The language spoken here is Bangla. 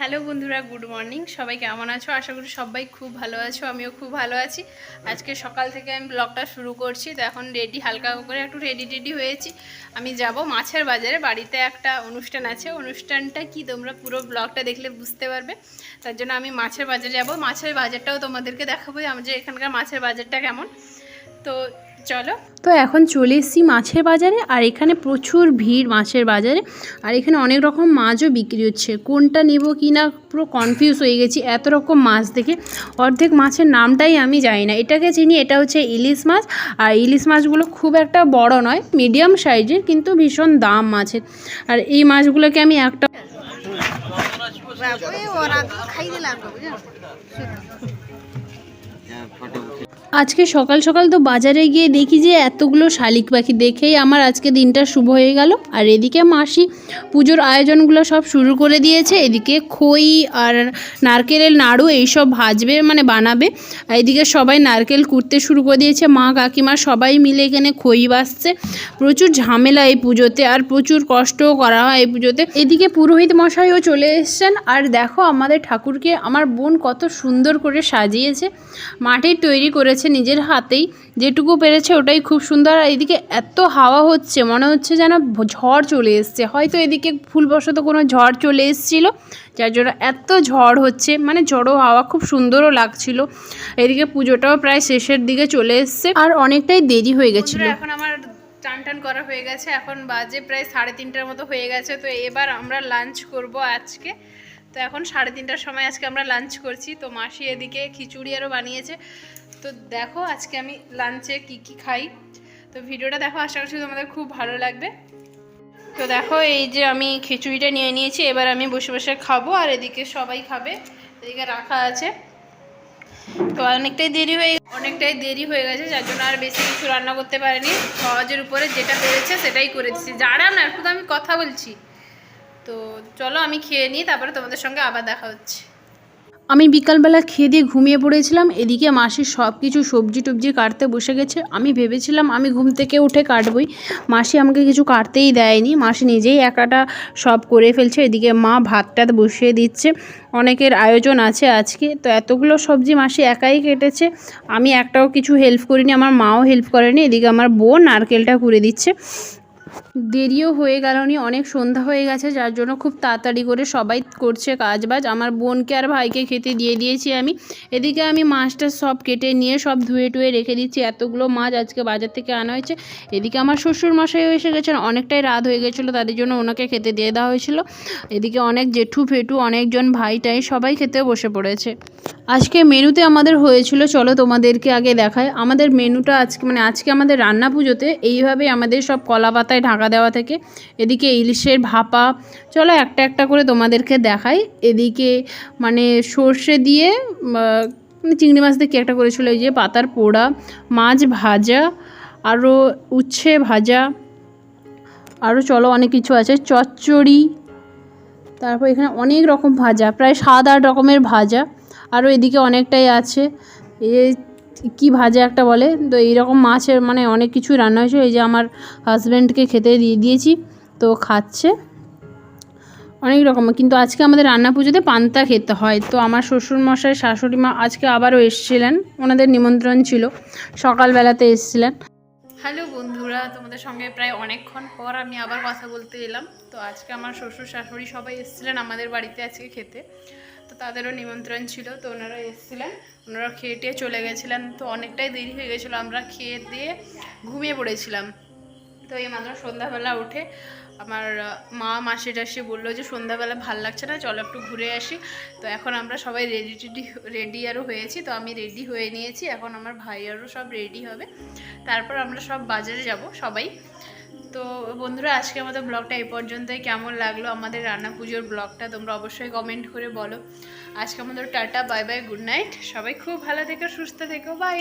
হ্যালো বন্ধুরা, গুড মর্নিং। সবাই কেমন আছো? আশা করি সবাই খুব ভালো আছো, আমিও খুব ভালো আছি। আজকে সকাল থেকে আমি ব্লগটা শুরু করছি, তো এখন রেডি হালকা করে একটু রেডি টেডি হয়েছি। আমি যাব মাছের বাজারে, বাড়িতে একটা অনুষ্ঠান আছে। অনুষ্ঠানটা কি তোমরা পুরো ব্লগটা দেখলে বুঝতে পারবে। তার জন্য আমি মাছের বাজারে যাব। মাছের বাজারটাও তোমাদেরকে দেখাবো যে এখানকার মাছের বাজারটা কেমন। তো চলো। তো এখন চলে এসেছি মাছের বাজারে আর এখানে প্রচুর ভিড় মাছের বাজারে আর এখানে অনেক রকম মাছও বিক্রি হচ্ছে। কোনটা নেব কি না পুরো কনফিউজ হয়ে গেছি এত রকম মাছ দেখে। অর্ধেক মাছের নামটাই আমি জানি না। এটাকে চিনি এটা হচ্ছে ইলিশ মাছ আর ইলিশ মাছগুলো খুব একটা বড় নয় মিডিয়াম সাইজের কিন্তু ভীষণ দাম মাছের। আর এই মাছগুলোকে আমি একটা আজকে সকাল সকাল তো বাজারে গিয়ে দেখি যে এতগুলো শালিক পাখি দেখেই আমার আজকে দিনটা শুভ হয়ে গেল। আর এদিকে মাসি পুজোর আয়োজনগুলো সব শুরু করে দিয়েছে। এদিকে খই আর নারকেলের নাড়ু এইসব ভাজবে মানে বানাবে। এদিকে সবাই নারকেল কুটতে শুরু করে দিয়েছে। মা কাকিমা সবাই মিলে এখানে খই বাসছে প্রচুর ঝামেলা এই পুজোতে আর প্রচুর কষ্টও করা হয় এই পুজোতে। এদিকে পুরোহিত মশাইও চলে এসছেন। আর দেখো আমাদের ঠাকুরকে আমার বোন কত সুন্দর করে সাজিয়েছে। মাটির তৈরি করেছে। নিজের হাতেই। যেটুকু পেরেছে ওটাই খুব সুন্দর। আর এদিকে এত হাওয়া হচ্ছে মনে হচ্ছে যেন ঝড় চলে এসছে। হয়তো এদিকে ভুলবশত কোনো ঝড় চলে এসেছিল যার জন্য এত ঝড় হচ্ছে। মানে ঝড়ো হাওয়া খুব সুন্দরও লাগছিল। এদিকে পুজোটাও প্রায় শেষের দিকে চলে এসছে। আর অনেকটাই দেরি হয়ে গেছিল। এখন আমার টান টান করা হয়ে গেছে। এখন বাজে প্রায় সাড়ে তিনটার মতো হয়ে গেছে। তো এবার আমরা লাঞ্চ করব আজকে। তো এখন সাড়ে তিনটার সময় আজকে আমরা লাঞ্চ করছি। তো মাসি এদিকে খিচুড়ি আরও বানিয়েছে। তো দেখো আজকে আমি লাঞ্চে কি কি খাই। তো ভিডিওটা দেখো, আশা করছি তোমাদের খুব ভালো লাগবে। তো দেখো, এই যে আমি খিচুড়িটা নিয়ে নিয়েছি, এবার আমি বসে বসে খাব আর এদিকে সবাই খাবে, এদিকে রাখা আছে। তো অনেকটাই দেরি হয়ে অনেকটাই দেরি হয়ে গেছে, যার জন্য আর বেশি কিছু রান্না করতে পারিনি। সহজের উপরে যেটা পেরেছে সেটাই করে দিচ্ছি। যারা না, শুধু আমি কথা বলছি। তো চলো আমি খেয়ে নিই, তারপরে তোমাদের সঙ্গে আবার দেখা হচ্ছে। আমি বিকালবেলা খেয়ে দিয়ে ঘুমিয়ে পড়েছিলাম। এদিকে মাসি সব কিছু সবজি টবজি কাটতে বসে গেছে। আমি ভেবেছিলাম আমি ঘুম থেকে উঠে কাটবই। মাসি আমাকে কিছু কাটতেই দেয়নি। মাসি নিজেই একাটা সব করে ফেলছে। এদিকে মা ভাত টাত বসিয়ে দিচ্ছে। অনেকের আয়োজন আছে আজকে। তো এতগুলো সবজি মাসি একাই কেটেছে। আমি একটাও কিছু হেল্প করিনি। আমার মাও হেল্প করেনি। এদিকে আমার বোন নারকেলটা করে দিচ্ছে। দেরিও হয়ে গেল নি অনেক সন্ধ্যা হয়ে গেছে, যার জন্য খুব তাড়াতাড়ি করে সবাই করছে কাজ বাজ আমার বোনকে আর ভাইকে খেতে দিয়ে দিয়েছি আমি। এদিকে আমি মাছটা সব কেটে নিয়ে সব ধুয়ে টুয়ে রেখে দিচ্ছি। এতগুলো মাছ আজকে বাজার থেকে আনা হয়েছে। এদিকে আমার শ্বশুর মশাইও এসে গেছেন। অনেকটাই রাত হয়ে গেছিল, তাদের জন্য ওনাকে খেতে দিয়ে দেওয়া হয়েছিল। এদিকে অনেক জেঠু ফেটু, অনেকজন ভাই টাই সবাই খেতে বসে পড়েছে। আজকে মেনুতে আমাদের হয়েছিল, চলো তোমাদেরকে আগে দেখায় আমাদের মেনুটা আজকে মানে আজকে আমাদের রান্না পুজোতে এইভাবেই আমাদের সব কলা পাতায় ঢাকা দেওয়া থেকে এদিকে ইলিশের ভাপা। চলো একটা একটা করে তোমাদেরকে দেখাই। এদিকে মানে সর্ষে দিয়ে চিংড়ি মাছ দিয়ে কি একটা করেছিল? এই যে পাতার পোড়া, মাছ ভাজা আরও উচ্ছে ভাজা আরও চলো অনেক কিছু আছে। চচ্চড়ি, তারপর এখানে অনেক রকম ভাজা, প্রায় সাত আট রকমের ভাজা। আরও এদিকে অনেকটাই আছে। এ কি ভাজা একটা বলে? তো এইরকম মাছের মানে অনেক কিছু রান্না হয়েছে। এই যে আমার হাজব্যান্ডকে খেতে দিয়ে দিয়েছি, তো খাচ্ছে। অনেক রকম। কিন্তু আজকে আমাদের রান্না পুজোতে পান্তা খেতে হয়। তো আমার শ্বশুরমশাই, শাশুড়ি মা আজকে আবারও এসেছিলেন। ওনাদের নিমন্ত্রণ ছিল। সকালবেলাতে এসেছিলেন। হ্যালো বন্ধুরা, তোমাদের সঙ্গে প্রায় অনেকক্ষণ পর আমি আবার কথা বলতে এলাম। তো আজকে আমার শ্বশুর, শাশুড়ি সবাই এসেছিলেন আমাদের বাড়িতে আজকে খেতে। তো তাদেরও নিমন্ত্রণ ছিল, তো ওনারা এসেছিলেন। ওনারা খেয়ে টেয়ে চলে গেছিলেন, তো অনেকটাই দেরি হয়ে গেছিল। আমরা খেয়ে দিয়ে ঘুমিয়ে পড়েছিলাম। তো এই মাত্র সন্ধ্যাবেলা উঠে আমার মা মাসি টাসি বলল যে, সন্ধ্যাবেলা ভালো লাগছে না, চলো একটু ঘুরে আসি। তো এখন আমরা সবাই রেডি টেডি রেডি আরও হয়েছি, তো আমি রেডি হয়ে নিয়েছি। এখন আমার ভাই আরও সব রেডি হবে। তারপর আমরা সব বাজারে যাব সবাই। তো বন্ধুরা আজকে আমাদের ব্লগটা এই পর্যন্তই। কেমন লাগল আমাদের রান্না পুজোর ব্লগটা তোমরা অবশ্যই কমেন্ট করে বলো। আজকে আমাদের tata bye bye good night সবাই খুব ভালো থেকো, সুস্থ থেকো বাই